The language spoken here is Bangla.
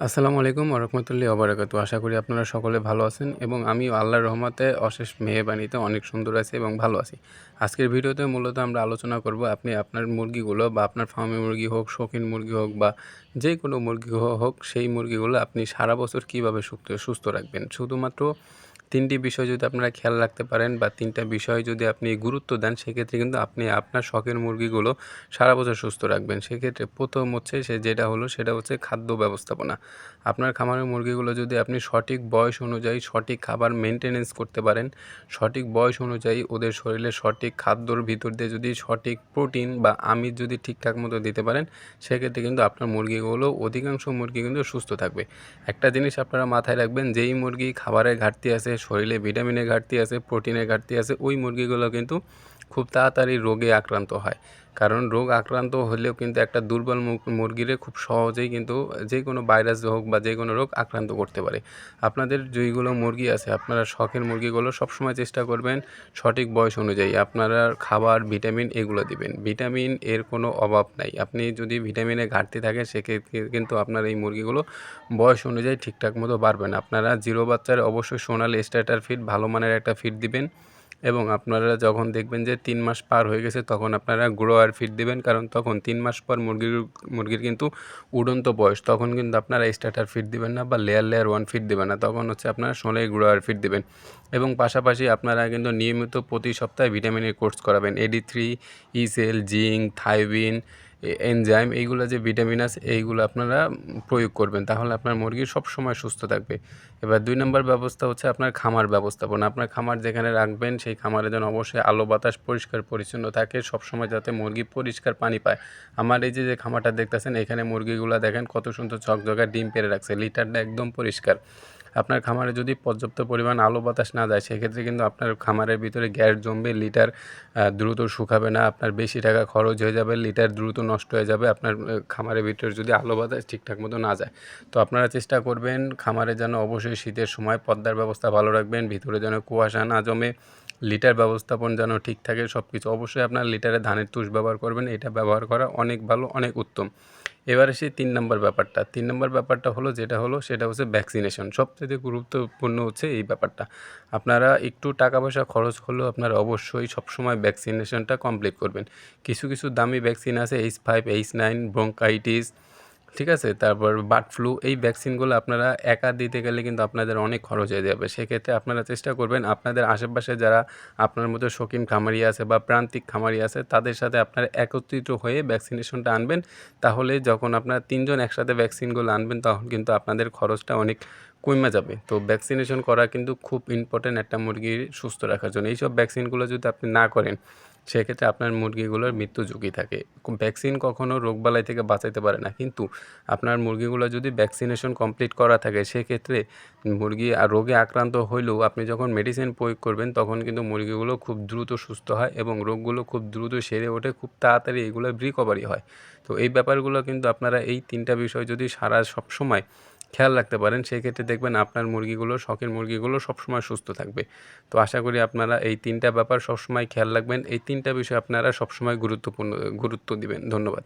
আসসালামু আলাইকুম ওরহমতুল্লাহি অবরাকাত আশা করি আপনারা সকলে ভালো আছেন এবং আমি আল্লাহর রহমতে অশেষ মেহরবানিতে অনেক সুন্দর আছি এবং ভালো আছি। আজকের ভিডিওতে মূলত আমরা আলোচনা করব আপনি আপনার মুরগিগুলো বা আপনার ফার্মে মুরগি হোক, শৌখিন মুরগি হোক বা যে কোনো মুরগি হোক, সেই মুরগিগুলো আপনি সারা বছর কীভাবে সুস্থ রাখবেন? শুধুমাত্র তিনটি বিষয় যদি আপনারা খেয়াল রাখতে পারেন বা তিনটা বিষয় যদি আপনি গুরুত্ব দেন, সেক্ষেত্রে কিন্তু আপনি আপনার শখের মুরগিগুলো সারা বছর সুস্থ রাখবেন। সেক্ষেত্রে প্রথম হচ্ছে সে যেটা হলো সেটা হচ্ছে খাদ্য ব্যবস্থাপনা। আপনার খামারের মুরগিগুলো যদি আপনি সঠিক বয়স অনুযায়ী সঠিক খাবার মেনটেনেন্স করতে পারেন, সঠিক বয়স অনুযায়ী ওদের শরীরে সঠিক খাদ্যর ভিতর দিয়ে যদি সঠিক প্রোটিন বা আমিষ যদি ঠিকঠাক মতো দিতে পারেন, সেক্ষেত্রে কিন্তু আপনার মুরগিগুলো অধিকাংশ মুরগি কিন্তু সুস্থ থাকবে। একটা জিনিস আপনারা মাথায় রাখবেন, যেই মুরগি খাবারের ঘাটতি আছে শরীরে ভিটামিনের ঘাটতি আছে প্রোটিনের ঘাটতি আছে ওই মুরগিগুলো কিন্তু খুব তাড়াতাড়ি রোগে আক্রান্ত হয়। কারণ রোগ আক্রান্ত হলেও কিন্তু একটা দুর্বল মুরগিরে খুব সহজেই কিন্তু যে কোনো ভাইরাস হোক বা যে কোনো রোগ আক্রান্ত করতে পারে। আপনাদের যেইগুলো মুরগি আছে, আপনারা শখের মুরগিগুলো সবসময় চেষ্টা করবেন সঠিক বয়স অনুযায়ী। আপনারা খাবার, ভিটামিন এগুলো দিবেন। ভিটামিন এর কোনো অভাব নাই। আপনি যদি ভিটামিনে ঘাটতি থাকে, সেক্ষেত্রে কিন্তু আপনার এই মুরগিগুলো বয়স অনুযায়ী ঠিকঠাক মতো বাড়বে না। আপনারা জিরো বাচ্চার অবশ্যই সোনালি স্টার্টার ফিড, ভালো মানের একটা ফিড দিবেন। এবং আপনারা যখন দেখবেন যে তিন মাস পার হয়ে গেছে, তখন আপনারা গ্রো আর ফিট দেবেন। কারণ তখন তিন মাস পর মুরগির মুরগির কিন্তু উড়ন্ত বয়স। তখন কিন্তু আপনারা স্টার্টার ফিড দেবেন না বা লেয়ার লেয়ার ওয়ান ফিড দেবেন না। তখন হচ্ছে আপনারা সোনাই গ্রো আর ফিট দেবেন। এবং পাশাপাশি আপনারা কিন্তু নিয়মিত প্রতি সপ্তাহে ভিটামিনের কোর্স করাবেন। এডি থ্রি ইসেল জিঙ্ক থাইবিন এনজাইম এইগুলো যে ভিটামিন আছে, এইগুলো আপনারা প্রয়োগ করবেন। তাহলে আপনার মুরগি সবসময় সুস্থ থাকবে। এবার দুই নম্বর ব্যবস্থা হচ্ছে আপনার খামার ব্যবস্থাপনা। আপনার খামার যেখানে রাখবেন, সেই খামারে যেন অবশ্যই আলো, বাতাস পরিষ্কার, পরিচ্ছন্ন থাকে, সবসময় যাতে মুরগি পরিষ্কার পানি পায়। আমার এই যে যে খামারটা দেখতেছেন, এখানে মুরগিগুলো দেখেন কত সুন্দর ঝকঝকা ডিম পেরে রাখছে, লিটারটা একদম পরিষ্কার। আপনার খামারে যদি পর্যাপ্ত পরিমাণ আলো বাতাস না যায় সেক্ষেত্রে কিন্তু আপনার খামারের ভিতরে গ্যাস জমবে, লিটার দ্রুত শুকাবে না, আপনার বেশি টাকা খরচ হয়ে যাবে, লিটার দ্রুত নষ্ট হয়ে যাবে, আপনার খামারের ভিতরে যদি আলো বাতাস ঠিকঠাক মতো না যায়। তো আপনারা চেষ্টা করবেন খামারে যেন অবশ্যই শীতের সময় পদ্মার ব্যবস্থা ভালো রাখবেন, ভিতরে যেন কুয়াশা না জমে, লিটার ব্যবস্থাপন যেন ঠিক থাকে সব কিছু অবশ্যই আপনার লিটারে ধানের তুষ ব্যবহার করবেন, এটা ব্যবহার করা অনেক ভালো, অনেক উত্তম। এবার সেই তিন নম্বর ব্যাপারটা। তিন নম্বর ব্যাপারটা হলো, যেটা হলো, সেটা হচ্ছে ভ্যাকসিনেশন সবচেয়ে গুরুত্বপূর্ণ হচ্ছে এই ব্যাপারটা। আপনারা একটু টাকা পয়সা খরচ হলেও আপনারা অবশ্যই সবসময় ভ্যাকসিনেশনটা কমপ্লিট করবেন। কিছু কিছু দামি ভ্যাকসিন আছে H five H nine bronchitis ঠিক আছে? তারপর বার্ড ফ্লু এই ভ্যাকসিনগুলো আপনারা একা দিতে গেলে কিন্তু আপনাদের অনেক খরচ হয়ে যাবে। সেক্ষেত্রে আপনারা চেষ্টা করবেন আপনাদের আশেপাশে যারা আপনার মতো শৌখিন খামারি আছে বা প্রান্তিক খামারি আছে, তাদের সাথে আপনারা একত্রিত হয়ে ভ্যাকসিনেশনটা আনবেন। তাহলে যখন আপনারা তিনজন একসাথে ভ্যাকসিনগুলো আনবেন, তখন কিন্তু আপনাদের খরচটা অনেক কমে যাবে। তো ভ্যাকসিনেশন করা কিন্তু খুব ইম্পর্টেন্ট একটা মুরগির সুস্থ রাখার জন্য। এইসব ভ্যাকসিনগুলো যদি আপনি না করেন সেক্ষেত্রে আপনার মুরগিগুলোর মৃত্যু ঝুঁকি থাকে। ভ্যাকসিন কখনও রোগবালাই থেকে বাঁচাইতে পারে না। কিন্তু আপনার মুরগিগুলো যদি ভ্যাকসিনেশন কমপ্লিট করা থাকে, সেক্ষেত্রে মুরগি রোগে আক্রান্ত হইলেও আপনি যখন মেডিসিন প্রয়োগ করবেন, তখন কিন্তু মুরগিগুলো খুব দ্রুত সুস্থ হয় এবং রোগগুলো খুব দ্রুত সেরে ওঠে, খুব তাড়াতাড়ি এগুলো রিকভারি হয়। তো এই ব্যাপারগুলো কিন্তু আপনারা এই তিনটা বিষয় যদি সারা সবসময় খেয়াল রাখতে পারেন সেক্ষেত্রে দেখবেন আপনার মুরগিগুলো, শখের মুরগিগুলো সবসময় সুস্থ থাকবে। তো আশা করি আপনারা এই তিনটা ব্যাপার সবসময় খেয়াল রাখবেন। এই তিনটা বিষয় আপনারা সবসময় গুরুত্বপূর্ণ, গুরুত্ব দিবেন। ধন্যবাদ।